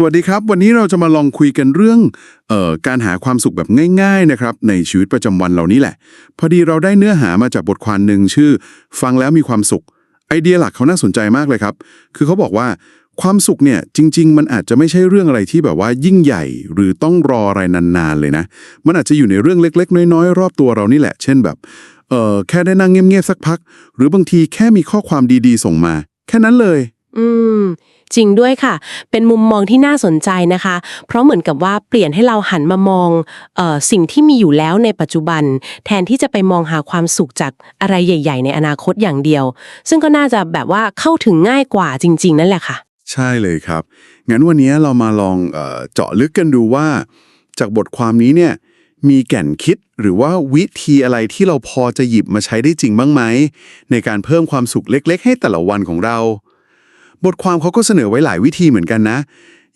สวัสดีครับ วันนี้เราจะมาลองคุยกันเรื่องเอ่อการหาความสุขแบบง่าย ๆนะครับ ในชีวิตประจำวันเรานี่แหละ พอดีเราได้เนื้อหามาจากบทความหนึ่งชื่อ ฟังแล้วมีความสุข ไอเดียหลักเขาน่าสนใจมากเลยครับ คือเขาบอกว่าความสุขเนี่ยจริง ๆ มันอาจจะไม่ใช่เรื่องอะไรที่แบบว่ายิ่งใหญ่หรือต้องรออะไรนานๆเลยนะ มันอาจจะอยู่ในเรื่องเล็ก ๆ น้อยๆ รอบตัวเรานี่แหละ เช่นแบบเอ่อแค่ได้นั่งเงียบๆสักพัก หรือบางทีแค่มีข้อความดีๆ ส่งมา แค่นั้นเลย อืม จริงด้วยค่ะ เป็นมุมมองที่น่าสนใจนะคะ เพราะเหมือนกับว่าเปลี่ยนให้เราหันมามองออสิ่งที่มีอยู่แล้วในปัจจุบัน แทนที่จะไปมองหาความสุขจากอะไรใหญ่ ๆ ในอนาคตอย่างเดียว ซึ่งก็น่าจะแบบว่าเข้าถึงง่ายกว่าจริง ๆ นั่นแหละค่ะ ใช่เลยครับ งั้นวันนี้เรามาลองเออเจาะลึกกันดูว่า จากบทความนี้เนี่ยมีแก่นคิดหรือว่าวิธีอะไรที่เราพอจะหยิบมาใช้ได้จริงบ้างไหม ในการเพิ่มความสุขเล็ก ๆ ให้แต่ละวันของเรา บทความเขาก็เสนอไว้หลายวิธีเหมือนกันนะ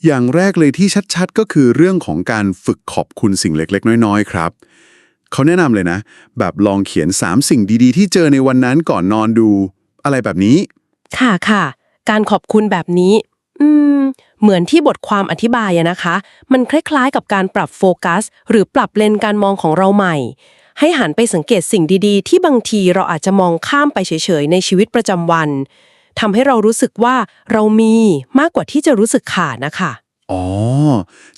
อย่างแรกเลยที่ชัดๆ ก็คือเรื่องของการฝึกขอบคุณสิ่งเล็กๆ น้อยๆ ครับ เขาแนะนำเลยนะ แบบลองเขียน 3 สิ่งดีๆ ที่เจอในวันนั้นก่อนนอนดู อะไรแบบนี้ ค่ะค่ะ การขอบคุณแบบนี้ อืม เหมือนที่บทความอธิบายอะนะคะ มันคล้ายๆ กับการปรับโฟกัส หรือปรับเลนการมองของเราใหม่ ให้หันไปสังเกตสิ่งดีๆ ที่บางทีเราอาจจะมองข้ามไปเฉยๆ ในชีวิตประจำวัน ทำให้เรารู้สึกว่าเรามีมากกว่าที่จะรู้สึกขาดนะคะอ๋อ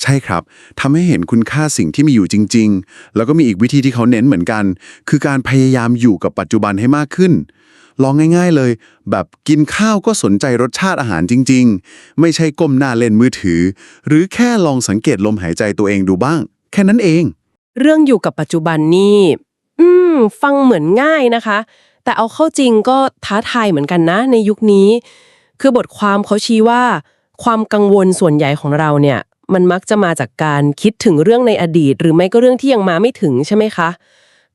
ใช่ครับทำให้เห็นคุณค่าสิ่งที่มีอยู่จริง ๆ แล้วก็มีอีกวิธีที่เขาเน้นเหมือนกัน คือการพยายามอยู่กับปัจจุบันให้มากขึ้น ลองง่าย ๆเลย แบบกินข้าวก็สนใจรสชาติอาหารจริง ๆ ไม่ใช่ก้มหน้าเล่นมือถือ หรือแค่ลองสังเกตลมหายใจตัวเองดูบ้าง แค่นั้นเอง เรื่องอยู่กับปัจจุบันนี่ อืม ฟังเหมือนง่ายนะคะ แต่เอาเข้าจริงก็ท้าทายเหมือนกันนะ ในยุคนี้ คือบทความเขาชี้ว่า ความกังวลส่วนใหญ่ของเราเนี่ย มันมักจะมาจากการคิดถึงเรื่องในอดีต หรือไม่ก็เรื่องที่ยังมาไม่ถึงใช่ไหมคะ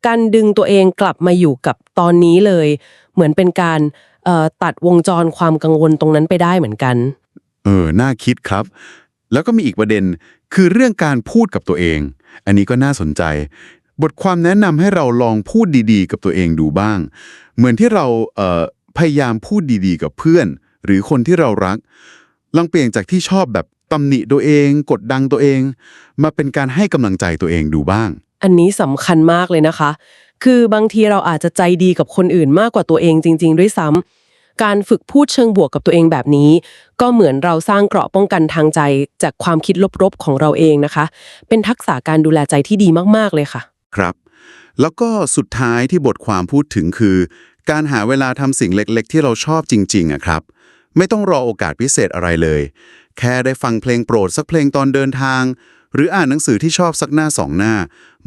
การดึงตัวเองกลับมาอยู่กับตอนนี้เลย เหมือนเป็นการเอ่อตัดวงจรความกังวลตรงนั้นไปได้เหมือนกัน เออ น่าคิดครับ แล้วก็มีอีกประเด็นคือเรื่องการพูดกับตัวเอง อันนี้ก็น่าสนใจ บทความแนะนำให้เราลองพูดดีๆ กับตัวเองดูบ้าง เหมือนที่เราเพยายามพูดดีๆ กับเพื่อน หรือคนที่เรารัก ลองเปลี่ยนจากที่ชอบแบบตำหนิตัวเอง กดดังตัวเอง มาเป็นการให้กำลังใจตัวเองดูบ้าง อันนี้สำคัญมากเลยนะคะ คือบางทีเราอาจจะใจดีกับคนอื่นมากกว่าตัวเองจริง ๆ ด้วยซ้ำการฝึกพูดเชิงบวกกับตัวเองแบบนี้ ก็เหมือนเราสร้างเกราะป้องกันทางใจจากความคิดลบๆของเราเองนะคะ เป็นทักษะการดูแลใจที่ดีมากๆเลยค่ะ ครับ แล้วก็สุดท้ายที่บทความพูดถึงคือ การหาเวลาทำสิ่งเล็กๆ ที่เราชอบจริงๆอะครับ ไม่ต้องรอโอกาสพิเศษอะไรเลย แค่ได้ฟังเพลงโปรดสักเพลงตอนเดินทาง หรืออ่านหนังสือที่ชอบสักหน้าสองหน้า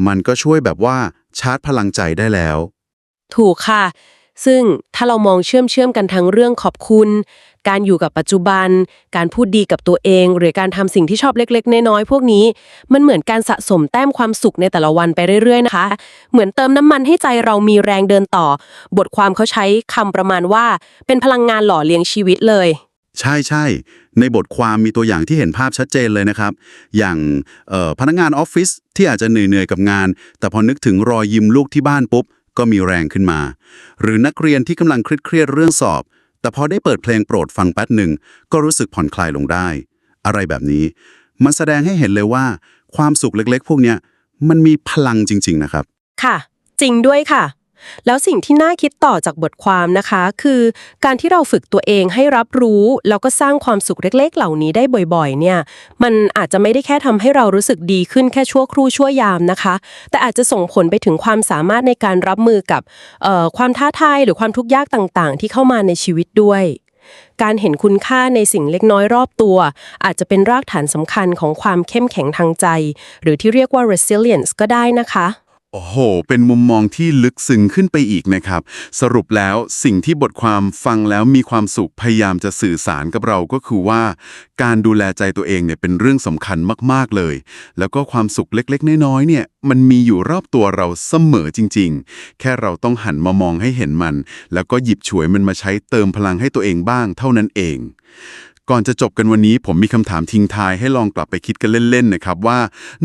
มันก็ช่วยแบบว่าชาร์จพลังใจได้แล้ว ถูกค่ะ ซึ่งถ้าเรามองเชื่อมเชื่อมกันทั้งเรื่องขอบคุณ การอยู่กับปัจจุบัน การพูดดีกับตัวเอง หรือการทำสิ่งที่ชอบเล็กๆ น้อยๆพวกนี้ มันเหมือนการสะสมแต้มความสุขในแต่ละวันไปเรื่อยๆนะคะ เหมือนเติมน้ำมันให้ใจเรามีแรงเดินต่อ บทความเขาใช้คำประมาณว่า เป็นพลังงานหล่อเลี้ยงชีวิตเลย ใช่ใช่ในบทความมีตัวอย่างที่เห็นภาพชัดเจนเลยนะครับ อย่างพนักงานออฟฟิศที่อาจจะเหนื่อยๆกับงาน แต่พอนึกถึงรอยยิ้มลูกที่บ้านปุ๊บ ก็มีแรงขึ้นมา หรือนักเรียนที่กำลังเครียดเรื่องสอบ แต่พอได้เปิดเพลงโปรดฟังแป๊บหนึ่งก็รู้สึกผ่อนคลายลงได้ อะไรแบบนี้ มันแสดงให้เห็นเลยว่า ความสุขเล็กๆ พวกเนี้ยมันมีพลังจริง ๆ นะครับ ค่ะ จริงด้วยค่ะ แล้วสิ่งที่น่าคิดต่อจากบทความนะคะ คือการที่เราฝึกตัวเองให้รับรู้ แล้วก็สร้างความสุขเล็ก ๆ เหล่านี้ได้บ่อยๆ เนี่ย มันอาจจะไม่ได้แค่ทำให้เรารู้สึกดีขึ้นแค่ชั่วครู่ชั่วยามนะคะ แต่อาจจะส่งผลไปถึงความสามารถในการรับมือกับความท้าทายหรือความทุกข์ยากต่างๆ ที่เข้ามาในชีวิตด้วยการเห็นคุณค่าในสิ่งเล็กน้อยรอบตัว อาจจะเป็นรากฐานสำคัญของความเข้มแข็งทางใจ หรือที่เรียกว่า resilience ก็ได้นะคะ โอ้โห เป็นมุมมองที่ลึกซึ้งขึ้นไปอีกนะครับ สรุปแล้วสิ่งที่บทความฟังแล้วมีความสุขพยายามจะสื่อสารกับเราก็คือว่า การดูแลใจตัวเองเนี่ยเป็นเรื่องสำคัญมาก ๆ เลย แล้วก็ความสุขเล็ก ๆ น้อย ๆ เนี่ย มันมีอยู่รอบตัวเราเสมอจริง ๆ แค่เราต้องหันมามองให้เห็นมัน แล้วก็หยิบฉวยมันมาใช้เติมพลังให้ตัวเองบ้างเท่านั้นเอง ก่อนจะจบกันวันนี้ผมมีคำถามทิ้งท้ายให้ลองกลับไปคิดกันเล่นๆนะครับว่า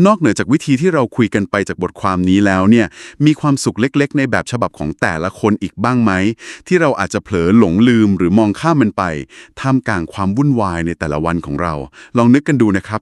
นอกเหนือจากวิธีที่เราคุยกันไปจากบทความนี้แล้วเนี่ยมีความสุขเล็กๆ ในแบบฉบับของแต่ละคนอีกบ้างไหม ที่เราอาจจะเผลอหลงลืมหรือมองข้ามมันไปท่ามกลางความวุ่นวายในแต่ละวันของเรา ลองนึกกันดูนะครับ